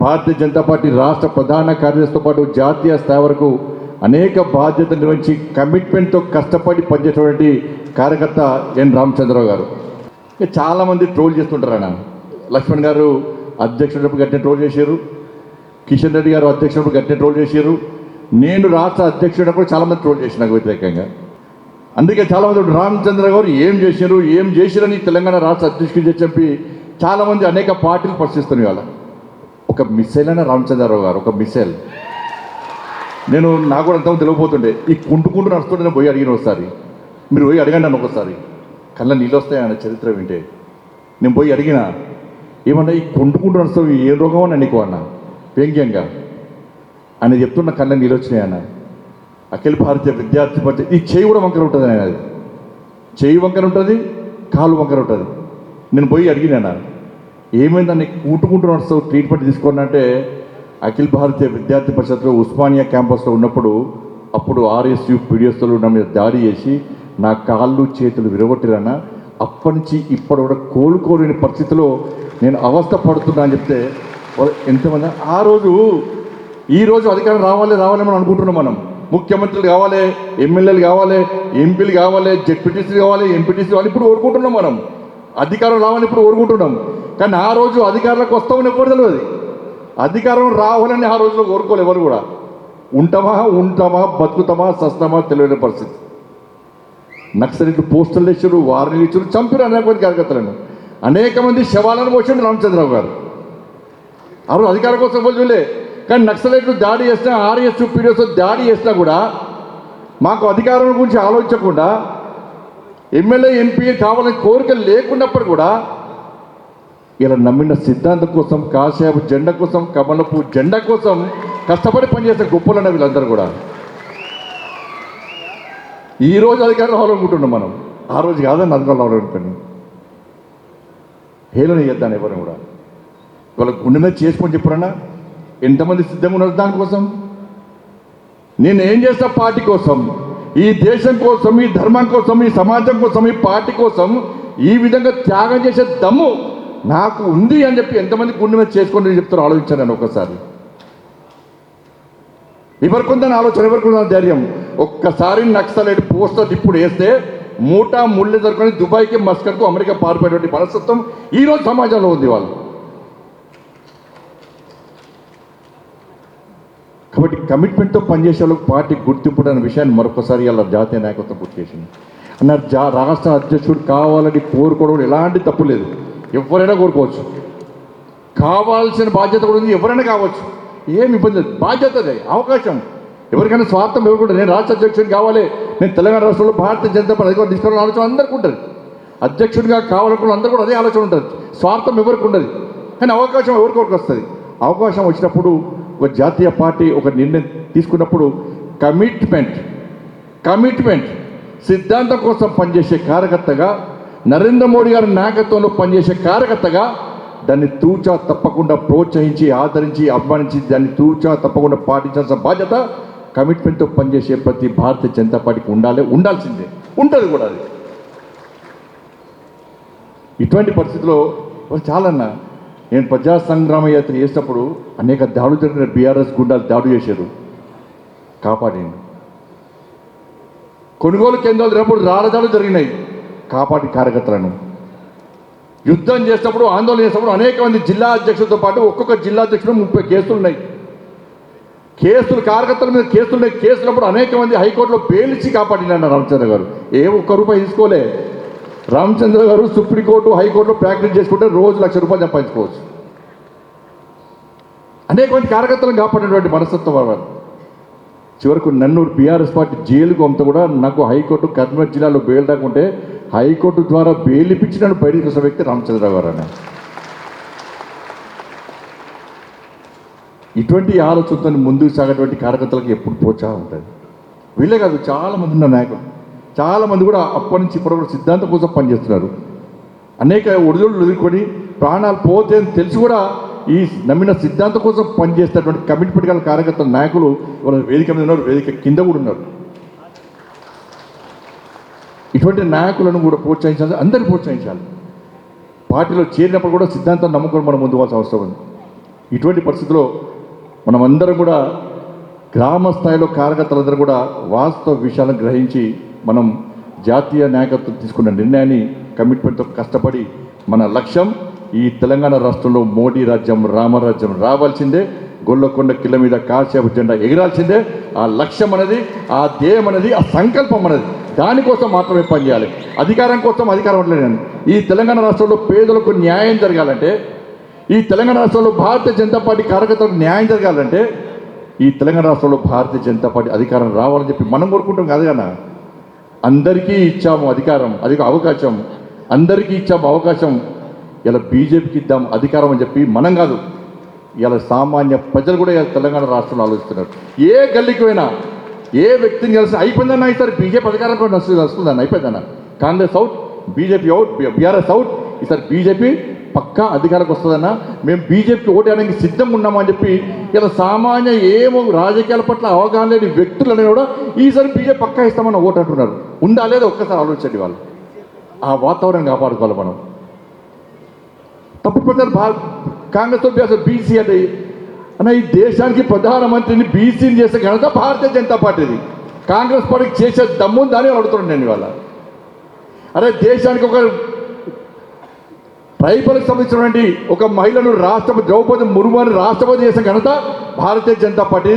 భారతీయ Janata party రాష్ట్ర ప్రధాన కార్యదర్శితో పాటు జాతీయ స్థాయి వరకు అనేక బాధ్యతలు నిర్వహించి కమిట్మెంట్తో కష్టపడి పనిచేసేటువంటి కార్యకర్త ఎన్. రామచంద్రరావు గారు. ఇక చాలామంది ట్రోల్ చేస్తుంటారు ఆయన లక్ష్మణ్ గారు అధ్యక్షుడు గట్టిన ట్రోల్ చేశారు. కిషన్ రెడ్డి గారు అధ్యక్షుడు గట్టిన ట్రోల్ చేశారు. నేను రాష్ట్ర అధ్యక్షుడప్పుడు చాలామంది ట్రోల్ చేసిన నాకు వ్యతిరేకంగా. అందుకే చాలామంది రామచంద్ర గారు ఏం చేశారు ఏం చేశారని తెలంగాణ రాష్ట్ర అధ్యక్షుడు చెప్పి చాలామంది అనేక పార్టీలు ప్రశ్నిస్తున్నాయి వాళ్ళ ఒక మిస్సైల్ అయినా రామచంద్రరావు గారు ఒక మిస్సైల్ నేను నాకు కూడా అంతమంది తెలియపోతుండే ఈ కుంటుకుంటూ నడుస్తుంటే నేను పోయి అడిగిన ఒకసారి. మీరు పోయి అడగండి నన్ను ఒకసారి. కళ్ళ నీళ్ళు వస్తాయి ఆయన చరిత్ర వింటే. నేను పోయి అడిగిన ఏమన్నా ఈ కొంటుకుంటూ నడుస్తావు ఏ రోగం అని నీకు అన్న? వ్యంగ్యంగా. ఆయన చెప్తున్న కళ్ళ నీళ్ళు వచ్చినాయి అన్న. అఖిల భారతీయ విద్యార్థి పరిషత్ ఈ చేయి కూడా వంకర ఉంటుంది ఆయన అది చేయి వంకర ఉంటుంది కాలు వంకర ఉంటుంది. నేను పోయి అడిగినా ఏమైందని కూటుకుంటూ నడుస్తావు ట్రీట్మెంట్ తీసుకోండి అంటే అఖిల భారతీయ విద్యార్థి పరిషత్లో ఉస్మానియా క్యాంపస్లో ఉన్నప్పుడు అప్పుడు ఆర్ఎస్యు పీడిఎస్లు నా మీద దాడి చేసి నా కాళ్ళు చేతులు విరగొట్టిరన్న అప్పటి నుంచి ఇప్పటి కూడా కోలుకోలేని పరిస్థితిలో నేను అవస్థ పడుతున్నా అని చెప్తే ఎంతమంది ఆ రోజు ఈ రోజు అధికారం రావాలి రావాలి మనం అనుకుంటున్నాం మనం. ముఖ్యమంత్రులు కావాలి ఎమ్మెల్యేలు కావాలి ఎంపీలు కావాలి జెడ్పీటీసీలు కావాలి ఎంపీటీసీ కావాలి ఇప్పుడు కోరుకుంటున్నాం మనం. అధికారం రావాలని ఇప్పుడు కోరుకుంటున్నాం. కానీ ఆ రోజు అధికారంలోకి వస్తామని ఎప్పుడు తెలియదు అధికారం రావాలని ఆ రోజులో కోరుకోలేదు ఎవరు కూడా. ఉంటామా? ఉంటామా? బతుకుతామా? సస్తామా? తెలియని పరిస్థితి. నక్సలిట్లు పోస్టర్లు ఇచ్చారు వారిని ఇచ్చారు చంపారు అనేక మంది కార్యకర్తలను. అనేక మంది శవాలను పోసాడు రామచంద్రరావు గారు. ఆ రోజు అధికారం కోసం పోలే కానీ నక్సలైట్లు దాడి చేసినా ఆర్ఎస్ పీడిఎస్ దాడి చేసినా కూడా మాకు అధికారం గురించి ఆలోచించకుండా ఎమ్మెల్యే ఎంపీ కావాలని కోరిక లేకున్నప్పుడు కూడా ఇలా నమ్మిన సిద్ధాంతం కోసం కాసేపు జెండా కోసం కమలపు జెండా కోసం కష్టపడి పనిచేసే గొప్పలన్న వీళ్ళందరూ కూడా. ఈ రోజు అధికారం రావాలనుకుంటున్నాం మనం. ఆ రోజు కాదని అధికారం రావాలనుకున్నాం హేళన చేద్దాను ఎవరిని కూడా. వాళ్ళ గుండె మీద చేసుకొని చెప్పరన్నా? ఎంతమంది సిద్ధంగా ఉన్నారు దానికోసం? నేను ఏం చేస్తా? పార్టీ కోసం. ఈ దేశం కోసం ఈ ధర్మం కోసం ఈ సమాజం కోసం ఈ పార్టీ కోసం ఈ విధంగా త్యాగం చేసే దమ్ము నాకు ఉంది అని చెప్పి ఎంతమంది గుండె మీద చేసుకొని చెప్తారో ఆలోచించాను నేను ఒకసారి. ఎవరికి ఉందని ఆలోచన ఎవరికి ఉందని ధైర్యం? ఒక్కసారి నక్సలైట్ పోస్టర్ ఇప్పుడు వేస్తే మూటా ముళ్ళు దొరుకుని దుబాయ్కి మస్కర్కు అమెరికా పారిపోయేటువంటి మనస్తత్వం ఈరోజు సమాజంలో ఉంది వాళ్ళు. కాబట్టి కమిట్మెంట్తో పనిచేసే వాళ్ళకి పార్టీ గుర్తింపు అనే విషయాన్ని మరొకసారి ఇలా జాతీయ నాయకత్వం గుర్తు చేసింది. అన్నారు జా రాష్ట్ర అధ్యక్షుడు కావాలని కోరుకోవడం ఎలాంటి తప్పు లేదు. ఎవరైనా కోరుకోవచ్చు. కావాల్సిన బాధ్యత కూడా ఉంది ఎవరైనా కావచ్చు. ఏమి ఇబ్బంది లేదు. బాధ్యత అవకాశం. ఎవరికైనా స్వార్థం ఎవరు కూడా నేను రాష్ట్ర అధ్యక్షుడు కావాలి. నేను తెలంగాణ రాష్ట్రంలో భారతీయ జనతా పార్టీ అధికారులు తీసుకోవాలని ఆలోచన అందరికీ ఉంటుంది. అధ్యక్షుడిగా కావాలనుకున్న అందరూ కూడా అదే ఆలోచన ఉంటుంది. స్వార్థం ఎవరికి ఉండదు. కానీ అవకాశం ఎవరికొరకు వస్తుంది? అవకాశం వచ్చినప్పుడు ఒక జాతీయ పార్టీ ఒక నిర్ణయం తీసుకున్నప్పుడు కమిట్మెంట్ కమిట్మెంట్ సిద్ధాంతం కోసం పనిచేసే కార్యకర్తగా నరేంద్ర మోడీ గారి నాయకత్వంలో పనిచేసే కార్యకర్తగా దాన్ని తూచా తప్పకుండా ప్రోత్సహించి ఆదరించి అభిమానించి దాన్ని తూచా తప్పకుండా పాటించాల్సిన బాధ్యత కమిట్మెంట్తో పనిచేసే ప్రతి భారతీయ జనతా పార్టీకి ఉండాలి ఉండాల్సిందే ఉంటుంది కూడా అది. ఇటువంటి పరిస్థితిలో చాలన్నా నేను ప్రజా సంగ్రామ యాత్ర చేసినప్పుడు అనేక దాడులు జరిగిన బీఆర్ఎస్ గుండాలు దాడి చేశారు. కాపాడిండు. కొనుగోలు కేంద్రాలు జరిగినప్పుడు రాళ్ళదాడులు జరిగినాయి. కాపాడి కార్యకర్తలను. యుద్ధం చేసినప్పుడు ఆందోళన చేసినప్పుడు అనేక మంది జిల్లా అధ్యక్షులతో పాటు ఒక్కొక్క జిల్లా అధ్యక్షుడు ముప్పై కేసులు ఉన్నాయి. కేసులు కార్యకర్తల మీద కేసులు ఉన్నాయి. కేసులప్పుడు అనేక మంది హైకోర్టులో బెయిల్చి కాపాడినాడు రామచంద్ర గారు. ఏ ఒక్క రూపాయి తీసుకోలే. రామచంద్ర గారు సుప్రీంకోర్టు హైకోర్టులో ప్రాక్టీస్ చేసుకుంటే రోజు లక్ష రూపాయలు సంపాదించుకోవచ్చు. అనేక మంది కార్యకర్తలను కాపాడినటువంటి మనస్తత్వం వారు. చివరకు నన్ను బీఆర్ఎస్ పార్టీ జైలుకు అంతా కూడా నాకు హైకోర్టు కర్నూలు జిల్లాలో బెయిల్ రాకుంటే హైకోర్టు ద్వారా బెయిల్ ఇప్పించి నన్ను బయటకు వచ్చిన వ్యక్తి రామచంద్రరావు గారు అని ఇటువంటి ఆలోచనతో ముందుకు సాగేటువంటి కార్యకర్తలకు ఎప్పుడు ప్రోత్సాహం ఉంటుంది. వీళ్ళే కాదు చాలా మంది ఉన్న నాయకులు. చాలా మంది కూడా అప్పటి నుంచి ఇప్పటి సిద్ధాంతం కోసం పనిచేస్తున్నారు. అనేక ఒడిదొడులు ఎదుర్కొని ప్రాణాలు పోతే అని తెలిసి కూడా ఈ నమ్మిన సిద్ధాంతం కోసం పనిచేస్తున్నటువంటి కమిట్మెంట్ గల కార్యకర్త నాయకులు వాళ్ళ వేదిక మీద ఉన్నారు వేదిక కింద కూడా ఉన్నారు. ఇటువంటి నాయకులను కూడా ప్రోత్సహించాలి అందరిని ప్రోత్సహించాలి. పార్టీలో చేరినప్పుడు కూడా సిద్ధాంతం నమ్ముకొని మనం ముందు పోవాల్సిన అవసరం ఉంది. ఇటువంటి పరిస్థితిలో మనమందరం కూడా గ్రామ స్థాయిలో కార్యకర్తలందరూ కూడా వాస్తవ విషయాలను గ్రహించి మనం జాతీయ నాయకత్వం తీసుకున్న నిర్ణయాన్ని కమిట్మెంట్తో కష్టపడి మన లక్ష్యం ఈ తెలంగాణ రాష్ట్రంలో మోడీ రాజ్యం రామరాజ్యం రావాల్సిందే గొల్లకొండ కిల మీద కాసేపు జెండా ఎగిరాల్సిందే. ఆ లక్ష్యం అనేది ఆ ధ్యేయం అనేది ఆ సంకల్పం అనేది దానికోసం మాత్రమే పనిచేయాలి. అధికారం కోసం అధికారం ఉండలేను ఈ తెలంగాణ రాష్ట్రంలో పేదలకు న్యాయం జరగాలంటే ఈ తెలంగాణ రాష్ట్రంలో భారతీయ జనతా పార్టీ కార్యకర్తలకు న్యాయం జరగాలంటే ఈ తెలంగాణ రాష్ట్రంలో భారతీయ జనతా పార్టీ అధికారం రావాలని చెప్పి మనం కోరుకుంటాం కాదు కదా అందరికీ ఇచ్చాము అధికారం అది అవకాశం. అందరికీ ఇచ్చాము అవకాశం. ఇలా బీజేపీకి ఇద్దాం అధికారం అని చెప్పి మనం కాదు. ఇలా సామాన్య ప్రజలు కూడా తెలంగాణ రాష్ట్రంలో ఆలోచిస్తున్నారు. ఏ గల్లీకి పోయినా ఏ వ్యక్తిని కలిసి అయిపోయిందన్న ఈసారి బీజేపీ అధికారం కూడా వస్తుంది వస్తుందన్న అయిపోయిందన్న. Congress out BJP out BRS out ఈసారి బీజేపీ పక్కా అధికారకు వస్తుందన్నా మేము బీజేపీకి ఓటేయడానికి సిద్ధంగా ఉన్నామని చెప్పి ఇలా సామాన్య ఏమో రాజకీయాల పట్ల అవగాహన లేని వ్యక్తులని కూడా ఈసారి బీజేపీ పక్కా ఇస్తామని ఓటు అంటున్నారు. ఉందా లేదా ఒక్కసారి ఆలోచించండి వాళ్ళు. ఆ వాతావరణం కాపాడుకోవాలి మనం. తప్పుడు ప్రచారం భా కాంగ్రెస్తో అసలు బీసీ అంటే అన్న ఈ దేశానికి ప్రధానమంత్రిని బీసీని చేసే ఘనత భారతీయ జనతా పార్టీది. కాంగ్రెస్ పార్టీకి చేసే దమ్ము దాన్ని అడుగుతున్నాను నేను ఇవాళ. అరే దేశానికి ఒక రైతులకు సంబంధించినటువంటి ఒక మహిళను రాష్ట్రపతి ద్రౌపది ముర్ముని రాష్ట్రపతి చేసిన ఘనత భారతీయ జనతా పార్టీ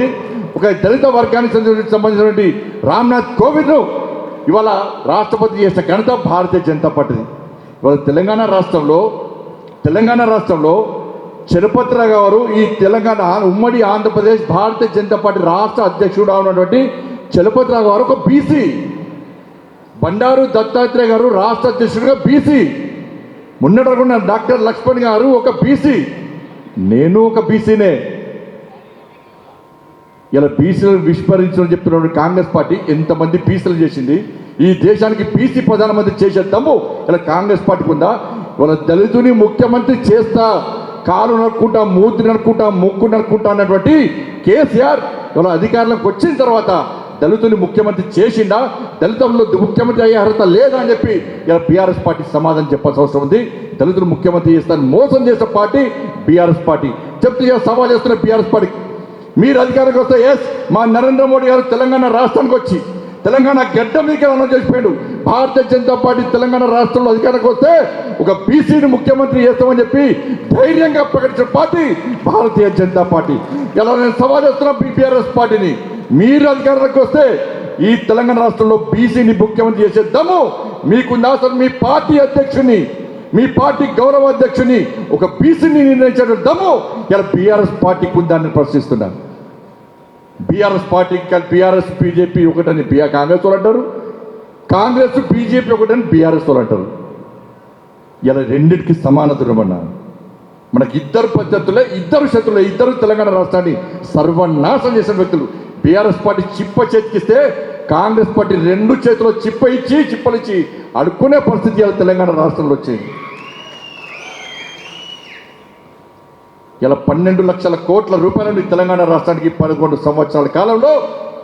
ఒక దళిత వర్గానికి సంబంధించినటువంటి రామ్నాథ్ కోవింద్ను ఇవాళ రాష్ట్రపతి చేసిన ఘనత భారతీయ జనతా పార్టీది. ఇవాళ తెలంగాణ రాష్ట్రంలో తెలంగాణ రాష్ట్రంలో చలపతిరావు గారు ఈ తెలంగాణ ఉమ్మడి ఆంధ్రప్రదేశ్ భారతీయ జనతా పార్టీ రాష్ట్ర అధ్యక్షుడు ఉన్నటువంటి చలపతిరావు గారు ఒక బీసీ. బండారు దత్తాత్రేయ గారు రాష్ట్ర అధ్యక్షుడిగా బీసీ. మొన్నటకున్న డాక్టర్ లక్ష్మణ్ గారు ఒక బీసీ నేను ఒక బీసీనే ఇలా బీసీలను విస్మరించడం చెప్తున్నాడు కాంగ్రెస్ పార్టీ ఎంతమంది బీసీలు చేసింది? ఈ దేశానికి బీసీ ప్రధానమంత్రి చేసే దమ్ము ఇలా కాంగ్రెస్ పార్టీకి ఉందా వాళ్ళ దళితుని ముఖ్యమంత్రి చేస్తా కాలు నరుక్కుంటా మూతి నడుకుంటా ముక్కు నడుకుంటా అన్నటువంటి కేసీఆర్ వాళ్ళ అధికారంలోకి వచ్చిన తర్వాత దళితుని ముఖ్యమంత్రి చేసిండా? దళితంలో ముఖ్యమంత్రి అయ్యే అర్హత లేదా అని చెప్పి ఇలా బీఆర్ఎస్ పార్టీ సమాధానం చెప్పాల్సిన అవసరం ఉంది. దళితులు ముఖ్యమంత్రి చేస్తారని మోసం చేసిన పార్టీ బీఆర్ఎస్ పార్టీ. చెప్తే సవాల్ చేస్తున్న బీఆర్ఎస్ పార్టీ. మీరు అధికారంకి వస్తే ఎస్ మా నరేంద్ర మోడీ గారు తెలంగాణ రాష్ట్రానికి వచ్చి తెలంగాణ గడ్డ మీకు అనౌన్స్ చేసిపోయాడు. భారతీయ జనతా పార్టీ తెలంగాణ రాష్ట్రంలో అధికారానికి వస్తే ఒక బీసీని ముఖ్యమంత్రి చేస్తామని చెప్పి ధైర్యంగా ప్రకటించిన పార్టీ భారతీయ జనతా పార్టీ. ఇలా నేను సవాల్ చేస్తున్నా బీఆర్ఎస్ పార్టీని మీరు అధికారంలోకి వస్తే ఈ తెలంగాణ రాష్ట్రంలో బీసీని ముఖ్యమంత్రి చేసే దమ్ము మీకుందా? అసలు మీ పార్టీ అధ్యక్షుని మీ పార్టీ గౌరవ అధ్యక్షుని ఒక బీసీని నిర్ణయించిన దమ్ము ఇలా బీఆర్ఎస్ పార్టీకి ఉందని ప్రశ్నిస్తున్నాను బీఆర్ఎస్ పార్టీ బీఆర్ఎస్ బీజేపీ ఒకటని బిఆర్ కాంగ్రెస్ వాళ్ళు అంటారు. కాంగ్రెస్ బీజేపీ ఒకటని బీఆర్ఎస్ వాళ్ళు అంటారు. ఇలా రెండింటికి సమానత ఇవ్వమన్నా మనకి ఇద్దరు పద్ధతులే ఇద్దరు శత్రులే ఇద్దరు తెలంగాణ రాష్ట్రాన్ని సర్వనాశనం చేసిన వ్యక్తులు. బీఆర్ఎస్ పార్టీ చిప్ప చేతికిస్తే కాంగ్రెస్ పార్టీ రెండు చేతుల్లో చిప్ప ఇచ్చి చిప్పలిచ్చి అడుక్కునే పరిస్థితి తెలంగాణ రాష్ట్రంలో వచ్చింది. ఇలా పన్నెండు లక్షల కోట్ల రూపాయలను తెలంగాణ రాష్ట్రానికి పదకొండు సంవత్సరాల కాలంలో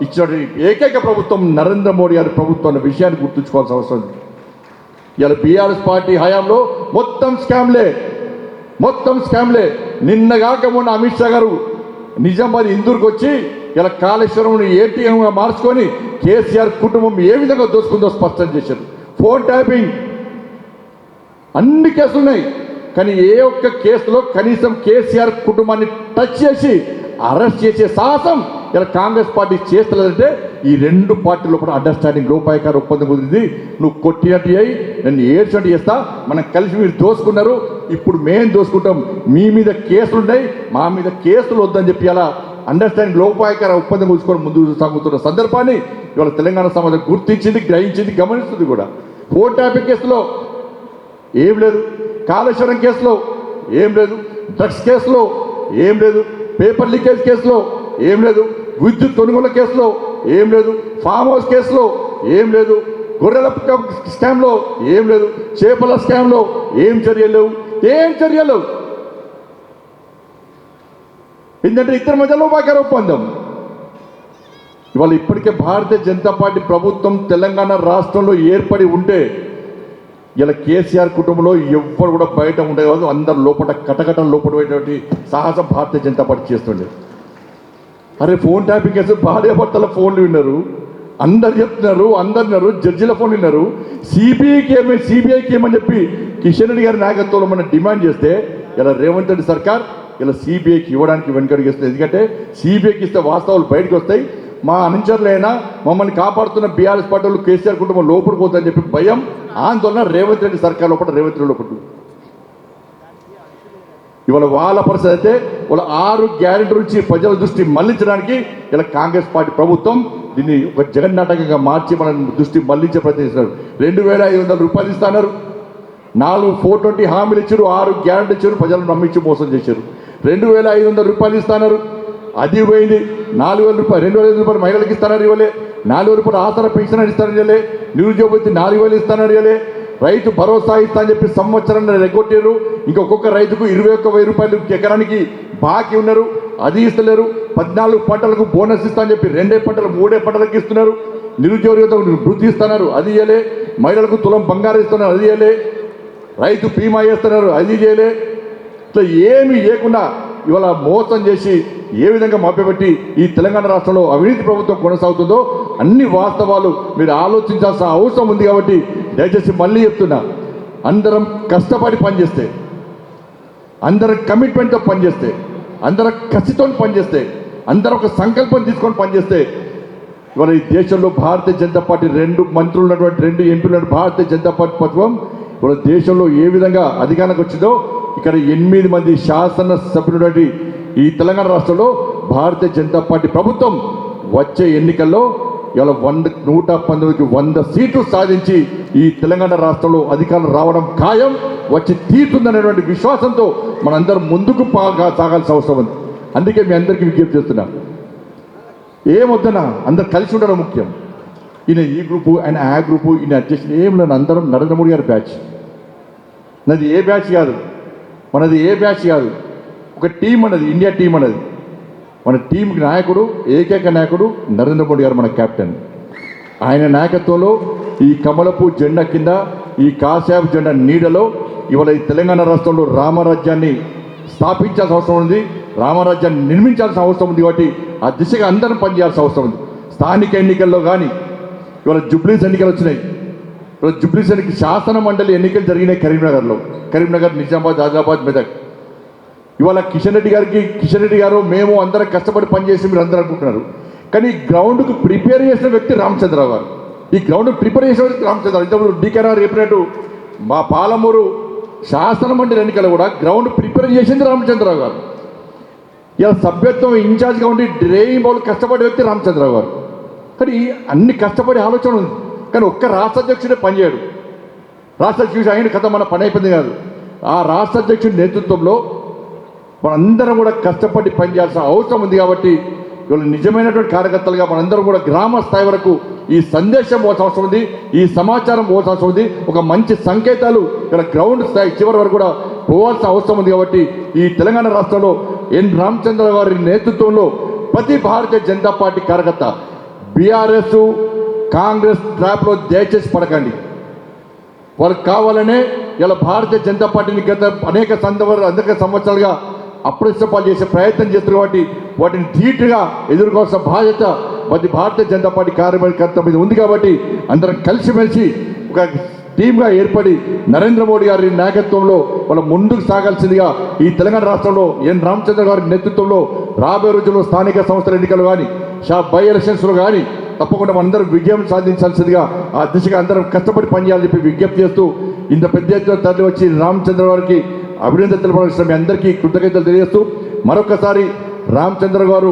ఇచ్చిన ఏకైక ప్రభుత్వం నరేంద్ర మోడీ గారి ప్రభుత్వం అన్న విషయాన్ని గుర్తుంచుకోవాల్సిన అవసరం ఉంది. ఇలా బీఆర్ఎస్ పార్టీ హయాంలో మొత్తం స్కామ్లే మొత్తం స్కామ్లే. నిన్నగాక మొన్న అమిత్ షా గారు నిజామాబాద్ ఇందూరుకు వచ్చి ఇలా కాళేశ్వరం ఏటీఎంగా మార్చుకొని కేసీఆర్ కుటుంబం ఏ విధంగా దోసుకుందో స్పష్టం చేశారు. Phone tapping. అన్ని కేసులు ఉన్నాయి. కానీ ఏ ఒక్క కేసులో కనీసం కేసీఆర్ కుటుంబాన్ని టచ్ చేసి అరెస్ట్ చేసే సాహసం ఇలా కాంగ్రెస్ పార్టీ చేస్తలేదంటే ఈ రెండు పార్టీలు కూడా అండర్స్టాండింగ్ లోపాయకార ఒప్పందం కుదిరింది. నువ్వు కొట్టినట్టు అయ్యి నన్ను ఏడ్చినట్టు చేస్తా. మనం కలిసి మీరు దోసుకున్నారు ఇప్పుడు మేము దోసుకుంటాం మీ మీద కేసులు ఉన్నాయి. మా మీద కేసులు వద్దని చెప్పి అలా అండర్స్టాండింగ్ లోపాయకర ఒప్పందం కూర్చుకొని ముందు సాగుతున్న సందర్భాన్ని ఇవాళ తెలంగాణ సమాజం గుర్తించింది గ్రహించింది గమనిస్తుంది కూడా. ఫోర్ ట్యాపింగ్ కేసులో ఏం లేదు. కాళేశ్వరం కేసులో ఏం లేదు. డ్రగ్స్ కేసులో ఏం లేదు. పేపర్ లీకేజ్ కేసులో ఏం లేదు. విద్యుత్ కొనుగోలు కేసులో ఏం లేదు. ఫామ్ హౌస్ కేసులో ఏం లేదు. గొర్రెల స్కామ్లో ఏం లేదు. చేపల స్కామ్లో ఏం చర్యలు ఏం చర్యలు లేవు. ఏంటంటే ఇద్దరి మధ్యలో బాగా ఒప్పందం. ఇవాళ ఇప్పటికే భారతీయ జనతా పార్టీ ప్రభుత్వం తెలంగాణ రాష్ట్రంలో ఏర్పడి ఉంటే ఇలా కేసీఆర్ కుటుంబంలో ఎవ్వరు కూడా బయట ఉండే కాదు అందరు లోపల కటకట లోపల సాహసం భారతీయ జనతా పార్టీ చేస్తుండే. అరే ఫోన్ ట్యాపింగ్ చేస్తే భార్య భర్తల ఫోన్లు విన్నారు. అందరు చెప్తున్నారు అందరున్నారు జడ్జిల ఫోన్ విన్నారు. సిబిఐకి ఏమై సిబిఐకి ఏమని చెప్పి కిషన్ రెడ్డి గారి నాయకత్వంలో మనం డిమాండ్ చేస్తే ఇలా రేవంత్ రెడ్డి సర్కార్ ఇలా సిబిఐకి ఇవ్వడానికి వెనుకడిగిస్తుంది ఎందుకంటే సిబిఐకి ఇస్తే వాస్తవాలు బయటకు వస్తాయి. మా అనుచరులైనా మమ్మల్ని కాపాడుతున్న బీఆర్ఎస్ పార్టీలు కేసీఆర్ కుటుంబం లోపలికి పోతుందని చెప్పి భయం ఆందోళన రేవంత్ రెడ్డి సర్కార్ లోపల రేవంత్ రెడ్డి లోపల ఇవాళ వాళ్ళ పరిస్థితి అయితే వాళ్ళ ఆరు గ్యారెంటీ నుంచి ప్రజల దృష్టి మళ్ళించడానికి ఇలా కాంగ్రెస్ పార్టీ ప్రభుత్వం దీన్ని ఒక జగన్నాటకంగా మార్చి మన దృష్టి మళ్ళించే ప్రయత్నిస్తున్నారు రెండు వేల ఐదు వందల రూపాయలు ఇస్తున్నారు నాలుగు ఫోర్ ట్వంటీ హామీలు ఇచ్చారు. ఆరు గ్యారెంటీ ఇచ్చారు. ప్రజలను నమ్మించి మోసం చేశారు. రెండు వేల ఐదు వందల రూపాయలు ఇస్తున్నారు. అది పోయింది. నాలుగు వేల రూపాయలు రెండు వేల ఐదు రూపాయలు మహిళలకు ఇస్తున్నారు ఇవ్వలే. నాలుగు వేల రూపాయలు ఆసరా పెన్షన్ ఇస్తానని ఇవ్వలే. నిరుద్యోగ నాలుగు వేలు ఇస్తానని ఇవ్వలే. రైతు భరోసా ఇస్తా అని చెప్పి సంవత్సరం రెగ్గొట్టారు ఇంకొక రైతుకు ఇరవై ఒక్క వెయ్యి రూపాయలు ఎకరానికి బాకీ ఉన్నారు. అది ఇస్తలేరు. పద్నాలుగు పంటలకు బోనస్ ఇస్తా అని చెప్పి రెండే పంటలు మూడే పంటలకు ఇస్తున్నారు. నిరుద్యోగ వృద్ధి ఇస్తున్నారు. అది ఇయ్యలే. మహిళలకు తులం బంగారం ఇస్తున్నారు. అది ఇయ్యలే. రైతు బీమా చేస్తున్నారు. అది చేయలే ఇట్లా ఏమి చేయకుండా ఇవాళ మోసం చేసి ఏ విధంగా మభ్యపెట్టి ఈ తెలంగాణ రాష్ట్రంలో అవినీతి ప్రభుత్వం కొనసాగుతుందో అన్ని వాస్తవాలు మీరు ఆలోచించాల్సిన అవసరం ఉంది కాబట్టి దయచేసి మళ్ళీ చెప్తున్నా. అందరం కష్టపడి పనిచేస్తే అందరం కమిట్మెంట్తో పనిచేస్తే అందరం కసితో పనిచేస్తే అందరం ఒక సంకల్పం తీసుకొని పనిచేస్తే ఇవాళ ఈ దేశంలో భారతీయ జనతా పార్టీ రెండు మంత్రులు ఉన్నటువంటి రెండు ఎంపీలు భారతీయ జనతా పార్టీ ప్రభుత్వం ఇవాళ దేశంలో ఏ విధంగా అధికారానికి వచ్చిందో ఇక్కడ ఎనిమిది మంది శాసన సభ్యులటువంటి ఈ తెలంగాణ రాష్ట్రంలో భారతీయ జనతా పార్టీ ప్రభుత్వం వచ్చే ఎన్నికల్లో ఇలా వంద నూట పంతొమ్మిదికి వంద సీట్లు సాధించి ఈ తెలంగాణ రాష్ట్రంలో అధికారం రావడం ఖాయం వచ్చి తీరుతుందనేటువంటి విశ్వాసంతో మనందరం ముందుకు పాగా సాగాల్సిన అవసరం ఉంది. అందుకే మీ అందరికీ విజ్ఞప్తి చేస్తున్నా. ఏమొద్దనా అందరు కలిసి ఉండడం ముఖ్యం. ఈయన ఈ గ్రూపు ఆయన ఆ గ్రూపు ఈయన అధ్యక్షులు ఏం లేదు అందరం నరేంద్ర మోడీ గారి బ్యాచ్. నాది ఏ బ్యాచ్ కాదు. మనది ఏ బ్యాచ్ కాదు. ఒక టీం అన్నది ఇండియా టీం అన్నది మన టీంకి నాయకుడు ఏకైక నాయకుడు నరేంద్ర మోడీ గారు మన కెప్టెన్. ఆయన నాయకత్వంలో ఈ కమలపు జెండా కింద ఈ కాశాపు జెండా నీడలో ఇవాళ ఈ తెలంగాణ రాష్ట్రంలో రామరాజ్యాన్ని స్థాపించాల్సిన అవసరం ఉంది. రామరాజ్యాన్ని నిర్మించాల్సిన అవసరం ఉంది కాబట్టి ఆ దిశగా అందరం పనిచేయాల్సిన అవసరం ఉంది. స్థానిక ఎన్నికల్లో కానీ ఇవాళ జుబ్లీస్ ఎన్నికలు వచ్చినాయి. ఇవాళ శాసన మండలి ఎన్నికలు జరిగినాయి కరీంనగర్లో. కరీంనగర్ నిజామాబాద్ ఆదిలాబాద్ మెదక్. ఇవాళ కిషన్ రెడ్డి గారికి కిషన్ రెడ్డి గారు మేము అందరం కష్టపడి పనిచేసి మీరు అందరూ అనుకుంటున్నారు. కానీ గ్రౌండ్కు ప్రిపేర్ చేసిన వ్యక్తి రామచంద్రరావు గారు. ఈ గ్రౌండ్ ప్రిపేర్ చేసిన వ్యక్తి రామచంద్రరావు ఇంతకుముందు డీకేఆర్ చెప్పినట్టు మా పాలమూరు శాసన మండలి ఎన్నికలు కూడా గ్రౌండ్ ప్రిపేర్ చేసింది రామచంద్రరావు గారు. ఇలా సభ్యత్వం ఇన్ఛార్జ్గా ఉండి డ్రైవింగ్ బౌల్ కష్టపడే వ్యక్తి రామచంద్రరావు గారు. కానీ అన్ని కష్టపడే ఆలోచన ఉంది కానీ ఒక్క రాష్ట్ర అధ్యక్షుడే పనిచేయడు రాష్ట్ర అధ్యక్షుడు అయిన కథ మన పని అయిపోయింది కాదు. ఆ రాష్ట్ర అధ్యక్షుడి నేతృత్వంలో మనందరం కూడా కష్టపడి పనిచేయాల్సిన అవసరం ఉంది కాబట్టి వీళ్ళు నిజమైనటువంటి కార్యకర్తలుగా మనందరం కూడా గ్రామ స్థాయి వరకు ఈ సందేశం పోవాల్సిన అవసరం ఉంది. ఈ సమాచారం పోవాల్సిన అవసరం ఉంది. ఒక మంచి సంకేతాలు ఇక్కడ గ్రౌండ్ స్థాయి చివరి వరకు కూడా పోవాల్సిన అవసరం ఉంది కాబట్టి ఈ తెలంగాణ రాష్ట్రంలో ఎన్. రామచంద్ర గారి నేతృత్వంలో ప్రతి భారతీయ జనతా పార్టీ కార్యకర్త బీఆర్ఎస్ కాంగ్రెస్ ట్రాప్లో దయచేసి పడకండి. వారికి కావాలనే ఇలా భారతీయ జనతా పార్టీని గత అనేక సందర్భాలు అనేక సంవత్సరాలుగా అప్రతిష్టపాలు చేసే ప్రయత్నం చేస్తున్నారు కాబట్టి వాటిని ధీటుగా ఎదుర్కోవాల్సిన బాధ్యత మరి భారతీయ జనతా పార్టీ కార్యకర్త మీద ఉంది కాబట్టి అందరం కలిసిమెలిసి ఒక టీమ్గా ఏర్పడి నరేంద్ర మోడీ గారి నాయకత్వంలో వాళ్ళ ముందుకు సాగాల్సిందిగా ఈ తెలంగాణ రాష్ట్రంలో ఎన్ రామచంద్ర గారి నేతృత్వంలో రాబోయే రోజుల్లో స్థానిక సంస్థల ఎన్నికలు కానీ షా బై ఎలక్షన్స్లో కానీ తప్పకుండా మనందరం విజయం సాధించాల్సిందిగా ఆ దిశగా అందరం కష్టపడి పనిచేయాలని చెప్పి విజ్ఞప్తి చేస్తూ ఇంత పెద్ద ఎత్తున తరలి వచ్చి రామచంద్ర గారికి అభినందన తెలపాల్సిన మీ అందరికీ కృతజ్ఞతలు తెలియజేస్తూ మరొకసారి రామచంద్ర గారు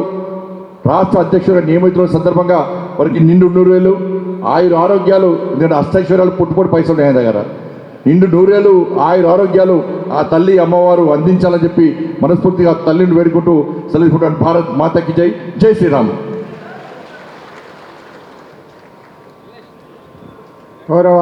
రాష్ట్ర అధ్యక్షుడిగా నియమితున్న సందర్భంగా వారికి నిండు నూరు వేలు ఆయుర ఆరోగ్యాలు ఎందుకంటే అష్టైశ్వర్యాలు పుట్టుపోటు పైసలు ఉన్నాయి ఆయన దగ్గర? నిండు నూరేళ్ళు ఆయుర ఆరోగ్యాలు ఆ తల్లి అమ్మవారు అందించాలని చెప్పి మనస్ఫూర్తిగా తల్లిని వేడుకుంటూ సెలవుకుంటాను భారత్ మాతకి జై జై శ్రీరామ్. గౌరవ